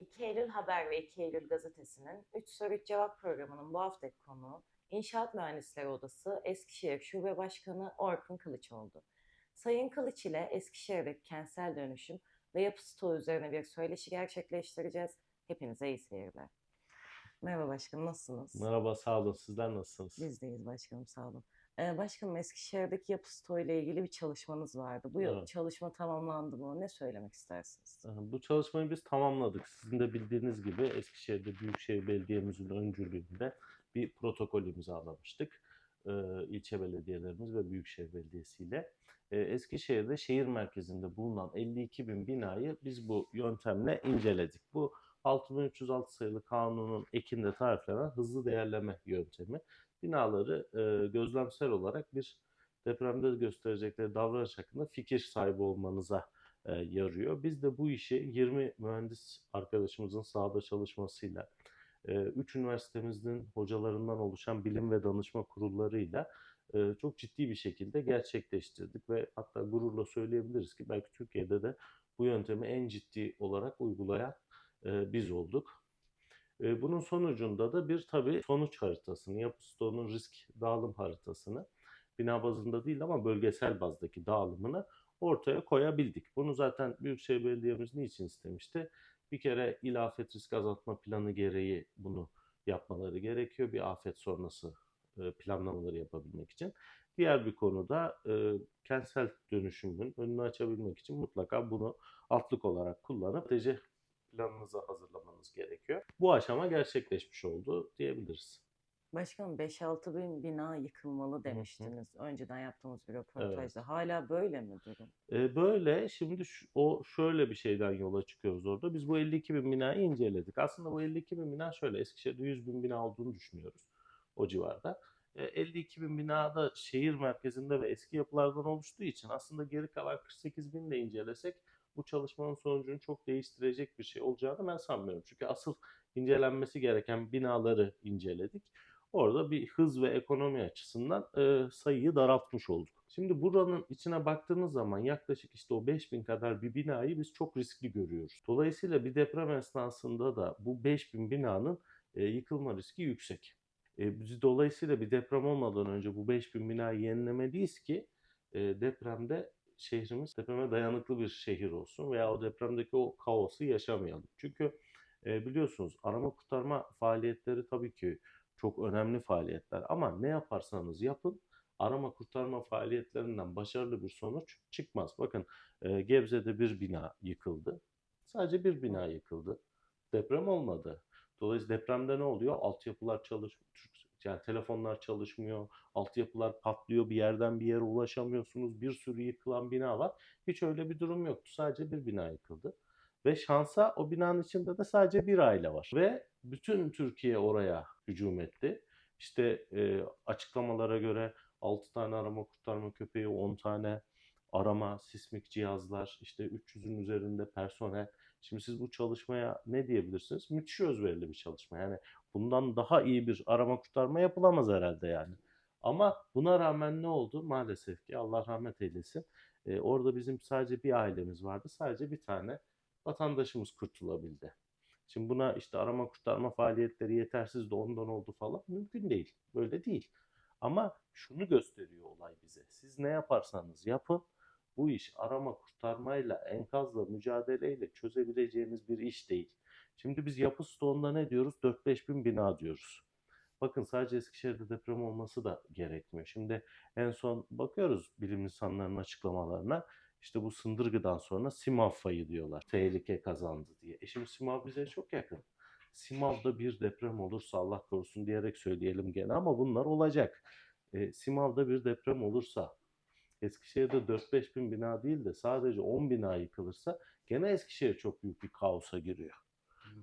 2 Eylül Haber ve 2 Eylül Gazetesi'nin 3 soru 3 cevap programının bu haftaki konuğu İnşaat Mühendisleri Odası Eskişehir Şube Başkanı Orkun Kılıç oldu. Sayın Kılıç ile Eskişehir'deki kentsel dönüşüm ve yapı stoğu üzerine bir söyleşi gerçekleştireceğiz. Hepinize iyi seyirler. Merhaba başkanım nasılsınız? Merhaba, sağ olun. Sizler nasılsınız? Biz deyiz başkanım sağ olun. Ee, başkanım Eskişehir'deki yapı stoğu ile ilgili bir çalışmanız vardı. Bu Evet. çalışma tamamlandı mı? Ne söylemek istersiniz? Bu çalışmayı biz tamamladık. Sizin de bildiğiniz gibi Eskişehir'de Büyükşehir Belediye'mizin öncülüğünde bir protokol imzalamıştık. Ee, ilçe belediyelerimiz ve Büyükşehir Belediyesi ile. Ee, Eskişehir'de şehir merkezinde bulunan 52 bin binayı biz bu yöntemle inceledik. Bu 6306 sayılı kanunun ekinde tariflenen hızlı değerleme yöntemi. Binaları e, gözlemsel olarak bir depremde gösterecekleri davranış hakkında fikir sahibi olmanıza e, yarıyor. Biz de bu işi 20 mühendis arkadaşımızın sahada çalışmasıyla, 3 üniversitemizin hocalarından oluşan bilim ve danışma kurullarıyla e, çok ciddi bir şekilde gerçekleştirdik ve hatta gururla söyleyebiliriz ki belki Türkiye'de de bu yöntemi en ciddi olarak uygulayan e, biz olduk. Bunun sonucunda da bir tabii sonuç haritasını, yapı stoğunun risk dağılım haritasını bina bazında değil ama bölgesel bazdaki dağılımını ortaya koyabildik. Bunu zaten Büyükşehir Belediye'miz niçin istemişti? Bir kere il afet risk azaltma planı gereği bunu yapmaları gerekiyor. Bir afet sonrası planlamaları yapabilmek için. Diğer bir konuda e, kentsel dönüşümün önünü açabilmek için mutlaka bunu altlık olarak kullanıp planınızı hazırlamanız gerekiyor. Bu aşama gerçekleşmiş oldu diyebiliriz. Başkanım 5-6 bin bina yıkılmalı demiştiniz. Önceden yaptığımız bir röportajda. Hala böyle mi durum? E, böyle şimdi şu- o şöyle bir şeyden yola çıkıyoruz orada. Biz bu 52 bin binayı inceledik. Aslında bu 52 bin bina şöyle Eskişehir'de 100 bin bina olduğunu düşünüyoruz o civarda. E, 52 bin binada şehir merkezinde ve eski yapılardan oluştuğu için aslında geri kalan 48 bin de incelesek bu çalışmanın sonucunu çok değiştirecek bir şey olacağını ben sanmıyorum. Çünkü asıl incelenmesi gereken binaları inceledik. Orada bir hız ve ekonomi açısından e, sayıyı daraltmış olduk. Şimdi buranın içine baktığınız zaman yaklaşık işte o 5000 kadar bir binayı biz çok riskli görüyoruz. Dolayısıyla bir deprem esnasında da bu 5000 binanın e, yıkılma riski yüksek. E, biz dolayısıyla bir deprem olmadan önce bu 5000 binayı yenilemeliyiz ki e, depremde şehrimiz depreme dayanıklı bir şehir olsun veya o depremdeki o kaosu yaşamayalım. Çünkü biliyorsunuz arama kurtarma faaliyetleri tabii ki çok önemli faaliyetler ama ne yaparsanız yapın arama kurtarma faaliyetlerinden başarılı bir sonuç çıkmaz. Bakın Gebze'de bir bina yıkıldı. Sadece bir bina yıkıldı. Deprem olmadı. Dolayısıyla depremde ne oluyor? Altyapılar çalışmıyor. Yani telefonlar çalışmıyor. Altyapılar patlıyor. Bir yerden bir yere ulaşamıyorsunuz. Bir sürü yıkılan bina var. Hiç öyle bir durum yoktu. Sadece bir bina yıkıldı. Ve şansa o binanın içinde de sadece bir aile var. Ve bütün Türkiye oraya hücum etti. İşte e, açıklamalara göre 6 tane arama kurtarma köpeği, 10 tane arama sismik cihazlar, işte 300'ün üzerinde personel. Şimdi siz bu çalışmaya ne diyebilirsiniz? Müthiş özverili bir çalışma. Yani bundan daha iyi bir arama kurtarma yapılamaz herhalde yani. Ama buna rağmen ne oldu? Maalesef ki Allah rahmet eylesin. e, orada bizim sadece bir ailemiz vardı. Sadece bir tane vatandaşımız kurtulabildi. Şimdi buna işte arama kurtarma faaliyetleri yetersiz de ondan oldu falan mümkün değil. Böyle değil. Ama şunu gösteriyor olay bize. Siz ne yaparsanız yapın bu iş arama kurtarmayla, enkazla, mücadeleyle çözebileceğiniz bir iş değil. Şimdi biz yapı stoğunda ne diyoruz? 4-5 bin bina diyoruz. Bakın sadece Eskişehir'de deprem olması da gerekmiyor. Şimdi en son bakıyoruz bilim insanlarının açıklamalarına. İşte bu Sındırgı'dan sonra Simav fayı diyorlar. Tehlike kazandı diye. E şimdi Simav bize çok yakın. Simav'da bir deprem olursa Allah korusun diyerek söyleyelim gene ama bunlar olacak. E, Simav'da bir deprem olursa Eskişehir'de 4-5 bin bina değil de sadece 10 bina yıkılırsa gene Eskişehir çok büyük bir kaosa giriyor.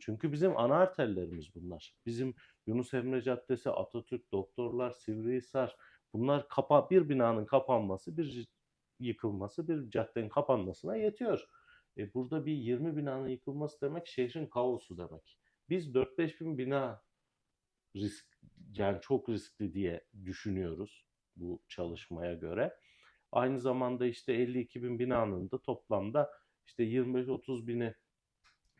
Çünkü bizim ana arterlerimiz bunlar. Bizim Yunus Emre Caddesi, Atatürk, Doktorlar, Sivrihisar bunlar kapa bir binanın kapanması, bir yıkılması, bir caddenin kapanmasına yetiyor. E burada bir 20 binanın yıkılması demek şehrin kaosu demek. Biz 4-5 bin bina risk yani çok riskli diye düşünüyoruz bu çalışmaya göre. Aynı zamanda işte 52 bin binanın da toplamda işte 25-30 bini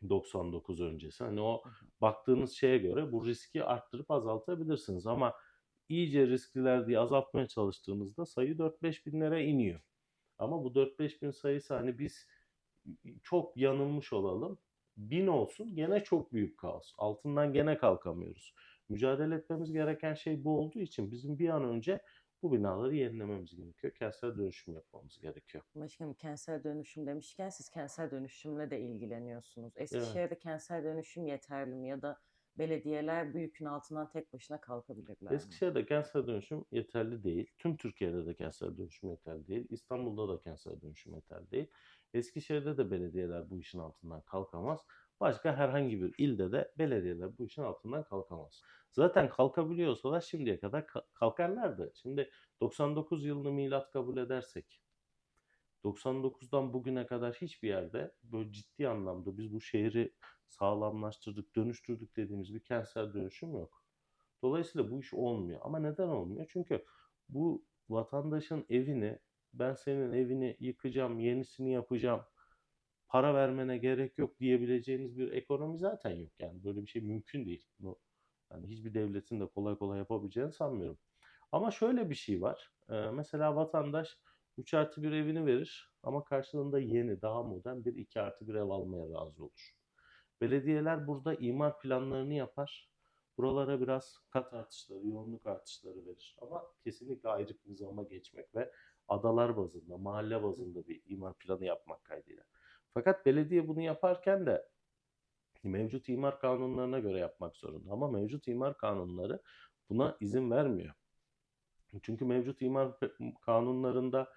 99 öncesi. Hani o baktığınız şeye göre bu riski arttırıp azaltabilirsiniz ama iyice riskliler diye azaltmaya çalıştığınızda sayı 4-5 binlere iniyor. Ama bu 4-5 bin sayısı hani biz çok yanılmış olalım. Bin olsun gene çok büyük kaos. Altından gene kalkamıyoruz. Mücadele etmemiz gereken şey bu olduğu için bizim bir an önce bu binaları yenilememiz gerekiyor. Kentsel dönüşüm yapmamız gerekiyor. Başkanım kentsel dönüşüm demişken siz kentsel dönüşümle de ilgileniyorsunuz. Eskişehir'de kentsel dönüşüm yeterli mi ya da belediyeler bu yükün altından tek başına kalkabilirler mi? Eskişehir'de kentsel dönüşüm yeterli değil. Tüm Türkiye'de de kentsel dönüşüm yeterli değil. İstanbul'da da kentsel dönüşüm yeterli değil. Eskişehir'de de belediyeler bu işin altından kalkamaz. Başka herhangi bir ilde de belediyeler bu işin altından kalkamaz. Zaten kalkabiliyorsalar şimdiye kadar ka- kalkarlardı. Şimdi 99 yılını milat kabul edersek 99'dan bugüne kadar hiçbir yerde böyle ciddi anlamda biz bu şehri sağlamlaştırdık, dönüştürdük dediğimiz bir kentsel dönüşüm yok. Dolayısıyla bu iş olmuyor. Ama neden olmuyor? Çünkü bu vatandaşın evini ben senin evini yıkacağım, yenisini yapacağım, para vermene gerek yok diyebileceğiniz bir ekonomi zaten yok. Yani böyle bir şey mümkün değil. Bunu yani hiçbir devletin de kolay kolay yapabileceğini sanmıyorum. Ama şöyle bir şey var. Ee, mesela vatandaş 3 artı bir evini verir ama karşılığında yeni, daha modern bir 2 artı bir ev almaya razı olur. Belediyeler burada imar planlarını yapar. Buralara biraz kat artışları, yoğunluk artışları verir. Ama kesinlikle ayrı bir nizama geçmek ve adalar bazında, mahalle bazında bir imar planı yapmak kaydıyla. Fakat belediye bunu yaparken de mevcut imar kanunlarına göre yapmak zorunda. Ama mevcut imar kanunları buna izin vermiyor. Çünkü mevcut imar kanunlarında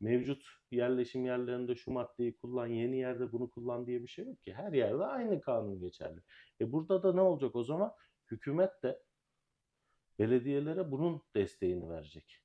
mevcut yerleşim yerlerinde şu maddeyi kullan, yeni yerde bunu kullan diye bir şey yok ki. Her yerde aynı kanun geçerli. E burada da ne olacak o zaman? Hükümet de belediyelere bunun desteğini verecek.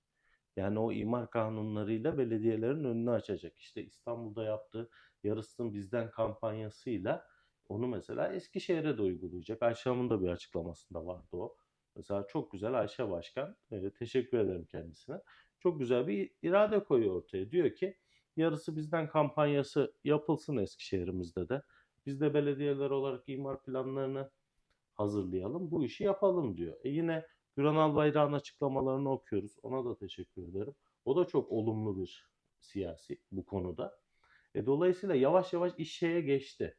Yani o imar kanunlarıyla belediyelerin önünü açacak. İşte İstanbul'da yaptığı Yarısın Bizden kampanyasıyla onu mesela Eskişehir'e de uygulayacak. Ayşe Hanım'ın da bir açıklamasında vardı o. Mesela çok güzel Ayşe Başkan, e, teşekkür ederim kendisine. Çok güzel bir irade koyuyor ortaya. Diyor ki yarısı bizden kampanyası yapılsın Eskişehir'imizde de. Biz de belediyeler olarak imar planlarını hazırlayalım, bu işi yapalım diyor. E yine Güran Albayrak'ın açıklamalarını okuyoruz. Ona da teşekkür ederim. O da çok olumlu bir siyasi bu konuda. E dolayısıyla yavaş yavaş iş şeye geçti.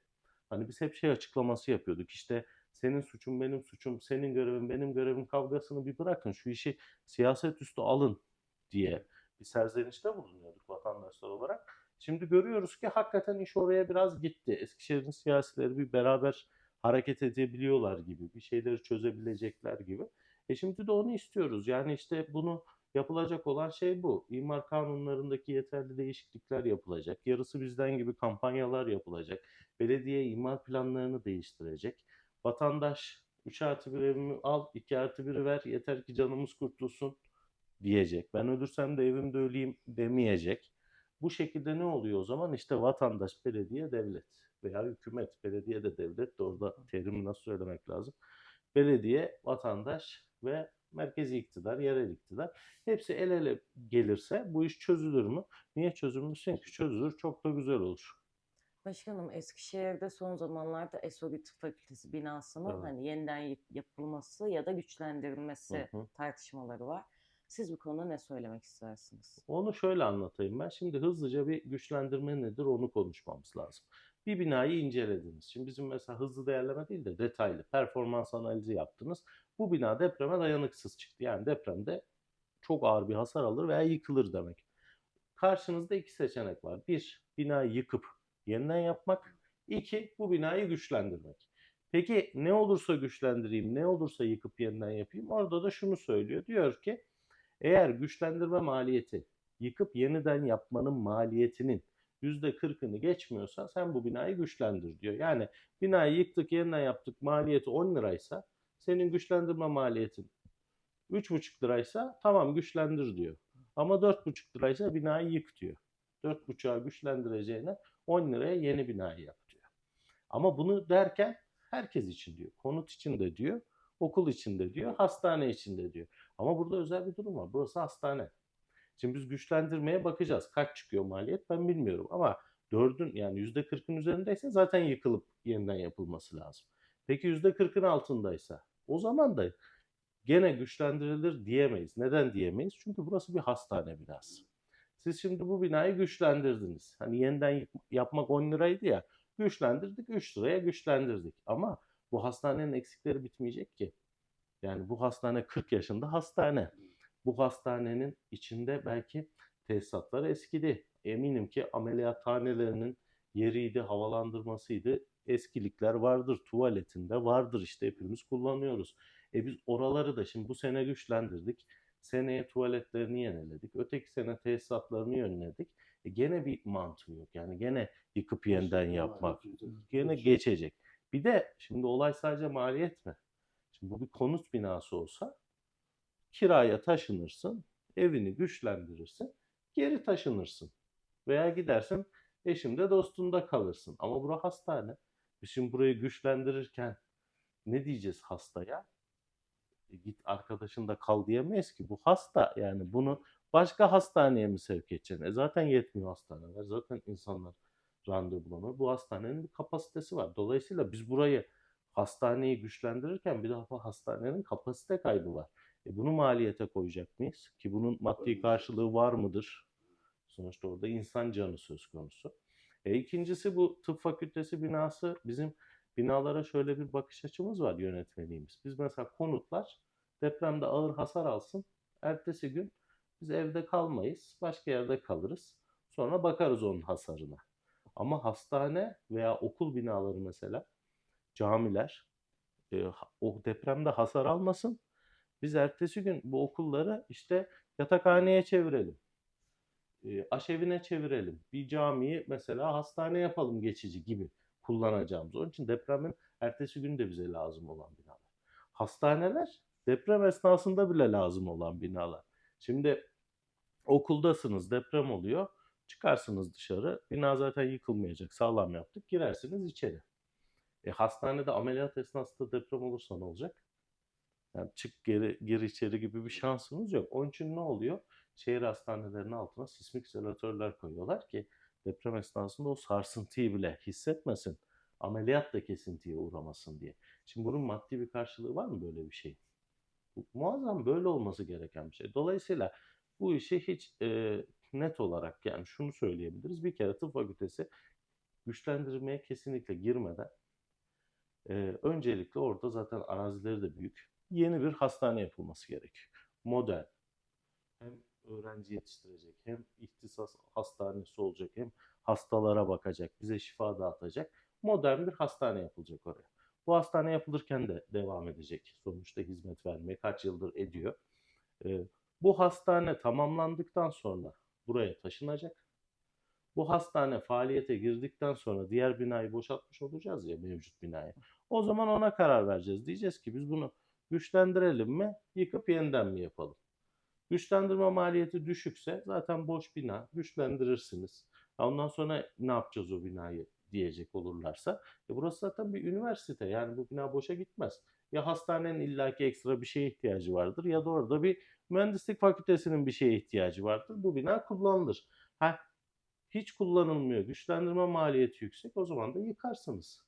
Hani biz hep şey açıklaması yapıyorduk. İşte senin suçun benim suçum, senin görevin benim görevim kavgasını bir bırakın. Şu işi siyaset üstü alın diye bir serzenişte bulunuyorduk vatandaşlar olarak. Şimdi görüyoruz ki hakikaten iş oraya biraz gitti. Eskişehir'in siyasileri bir beraber hareket edebiliyorlar gibi, bir şeyleri çözebilecekler gibi. E şimdi de onu istiyoruz. Yani işte bunu yapılacak olan şey bu. İmar kanunlarındaki yeterli değişiklikler yapılacak. Yarısı bizden gibi kampanyalar yapılacak. Belediye imar planlarını değiştirecek. Vatandaş 3 artı bir evimi al, 2 artı biri ver, yeter ki canımız kurtulsun diyecek. Ben ölürsem de evimde öleyim demeyecek. Bu şekilde ne oluyor o zaman? İşte vatandaş, belediye, devlet veya hükümet, belediye de devlet de orada terimi nasıl söylemek lazım? Belediye, vatandaş ve merkezi iktidar, yerel iktidar hepsi el ele gelirse bu iş çözülür mü? Niye çözülmüş? Çünkü çözülür çok da güzel olur. Başkanım Eskişehir'de son zamanlarda Esori Tıp Fakültesi binasının Evet. hani yeniden yap- yapılması ya da güçlendirilmesi Hı hı. tartışmaları var. Siz bu konuda ne söylemek istersiniz? Onu şöyle anlatayım ben. Şimdi hızlıca bir güçlendirme nedir onu konuşmamız lazım. Bir binayı incelediniz. Şimdi bizim mesela hızlı değerleme değil de detaylı performans analizi yaptınız. Bu bina depreme dayanıksız çıktı. Yani depremde çok ağır bir hasar alır veya yıkılır demek. Karşınızda iki seçenek var. Bir, binayı yıkıp yeniden yapmak. İki, bu binayı güçlendirmek. Peki ne olursa güçlendireyim, ne olursa yıkıp yeniden yapayım? Orada da şunu söylüyor. Diyor ki eğer güçlendirme maliyeti yıkıp yeniden yapmanın maliyetinin %40'ını geçmiyorsa sen bu binayı güçlendir diyor. Yani binayı yıktık yeniden yaptık maliyeti 10 liraysa senin güçlendirme maliyetin 3,5 liraysa tamam güçlendir diyor. Ama 4,5 liraysa binayı yık diyor. 4,5'a güçlendireceğine 10 liraya yeni binayı yap diyor. Ama bunu derken herkes için diyor. Konut için de diyor, okul için de diyor, hastane için de diyor. Ama burada özel bir durum var. Burası hastane. Şimdi biz güçlendirmeye bakacağız. Kaç çıkıyor maliyet ben bilmiyorum ama 4'ün yani %40'ın üzerindeyse zaten yıkılıp yeniden yapılması lazım. Peki %40'ın altındaysa o zaman da gene güçlendirilir diyemeyiz. Neden diyemeyiz? Çünkü burası bir hastane binası. Siz şimdi bu binayı güçlendirdiniz. Hani yeniden yapmak 10 liraydı ya. Güçlendirdik 3 liraya güçlendirdik. Ama bu hastanenin eksikleri bitmeyecek ki. Yani bu hastane 40 yaşında hastane. Bu hastanenin içinde belki tesisatlar eskidi. Eminim ki ameliyathanelerinin yeriydi, havalandırmasıydı. Eskilikler vardır, tuvaletinde vardır işte hepimiz kullanıyoruz. E biz oraları da şimdi bu sene güçlendirdik. Seneye tuvaletlerini yeniledik. Öteki sene tesisatlarını yeniledik. E gene bir mantığı yok. Yani gene yıkıp yeniden yapmak. Gene geçecek. Bir de şimdi olay sadece maliyet mi? Şimdi bu bir konut binası olsa kiraya taşınırsın, evini güçlendirirsin, geri taşınırsın. Veya gidersin eşinde dostunda kalırsın. Ama bura hastane. Biz şimdi burayı güçlendirirken ne diyeceğiz hastaya? E git arkadaşında kal diyemeyiz ki. Bu hasta yani bunu başka hastaneye mi sevk edeceksin? E zaten yetmiyor hastaneler. Zaten insanlar randevu bulamıyor. Bu hastanenin bir kapasitesi var. Dolayısıyla biz burayı hastaneyi güçlendirirken bir daha hastanenin kapasite kaybı var. E bunu maliyete koyacak mıyız? Ki bunun maddi karşılığı var mıdır? Sonuçta orada insan canı söz konusu. E ikincisi bu tıp fakültesi binası bizim binalara şöyle bir bakış açımız var yönetmeliğimiz. Biz mesela konutlar depremde ağır hasar alsın. Ertesi gün biz evde kalmayız. Başka yerde kalırız. Sonra bakarız onun hasarına. Ama hastane veya okul binaları mesela camiler e, o depremde hasar almasın. Biz ertesi gün bu okulları işte yatakhaneye çevirelim. E, aşevine çevirelim. Bir camiyi mesela hastane yapalım geçici gibi kullanacağımız. Onun için depremin ertesi gün de bize lazım olan binalar. Hastaneler deprem esnasında bile lazım olan binalar. Şimdi okuldasınız deprem oluyor. Çıkarsınız dışarı. Bina zaten yıkılmayacak. Sağlam yaptık. Girersiniz içeri. E, hastanede ameliyat esnasında deprem olursa ne olacak? Yani çık geri gir içeri gibi bir şansınız yok. Onun için ne oluyor? Şehir hastanelerinin altına sismik izolatörler koyuyorlar ki deprem esnasında o sarsıntıyı bile hissetmesin. Ameliyat da kesintiye uğramasın diye. Şimdi bunun maddi bir karşılığı var mı böyle bir şey? Muazzam böyle olması gereken bir şey. Dolayısıyla bu işi hiç e, net olarak yani şunu söyleyebiliriz. Bir kere tıp fakültesi güçlendirmeye kesinlikle girmeden e, öncelikle orada zaten arazileri de büyük. Yeni bir hastane yapılması gerekiyor. Modern. Hem öğrenci yetiştirecek, hem ihtisas hastanesi olacak, hem hastalara bakacak, bize şifa dağıtacak. Modern bir hastane yapılacak oraya. Bu hastane yapılırken de devam edecek. Sonuçta hizmet vermeye kaç yıldır ediyor. E, bu hastane tamamlandıktan sonra buraya taşınacak. Bu hastane faaliyete girdikten sonra diğer binayı boşaltmış olacağız ya mevcut binayı. O zaman ona karar vereceğiz. Diyeceğiz ki biz bunu güçlendirelim mi, yıkıp yeniden mi yapalım? Güçlendirme maliyeti düşükse zaten boş bina güçlendirirsiniz. Ondan sonra ne yapacağız o binayı diyecek olurlarsa. E burası zaten bir üniversite yani bu bina boşa gitmez. Ya hastanenin illaki ekstra bir şeye ihtiyacı vardır ya da orada bir mühendislik fakültesinin bir şeye ihtiyacı vardır. Bu bina kullanılır. Ha, hiç kullanılmıyor, güçlendirme maliyeti yüksek o zaman da yıkarsınız.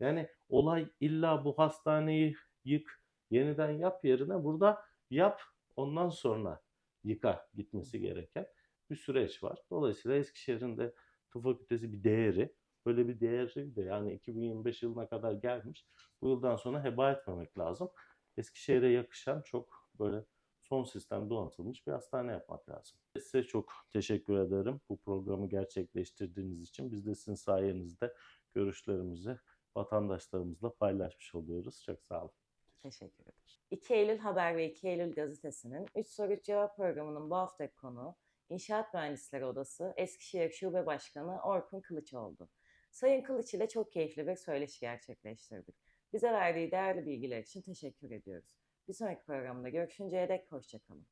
Yani olay illa bu hastaneyi yık, yeniden yap yerine burada yap ondan sonra yıka gitmesi gereken bir süreç var. Dolayısıyla Eskişehir'in de tıp fakültesi bir değeri, böyle bir değeri de yani 2025 yılına kadar gelmiş. Bu yıldan sonra heba etmemek lazım. Eskişehir'e yakışan çok böyle son sistem donatılmış bir hastane yapmak lazım. Size çok teşekkür ederim bu programı gerçekleştirdiğiniz için. Biz de sizin sayenizde görüşlerimizi vatandaşlarımızla paylaşmış oluyoruz. Çok sağ olun. Teşekkür ederim. 2 Eylül Haber ve 2 Eylül Gazetesi'nin 3 soru üç cevap programının bu haftaki konuğu İnşaat Mühendisleri Odası Eskişehir Şube Başkanı Orkun Kılıç oldu. Sayın Kılıç ile çok keyifli bir söyleşi gerçekleştirdik. Bize verdiği değerli bilgiler için teşekkür ediyoruz. Bir sonraki programda görüşünceye dek hoşçakalın.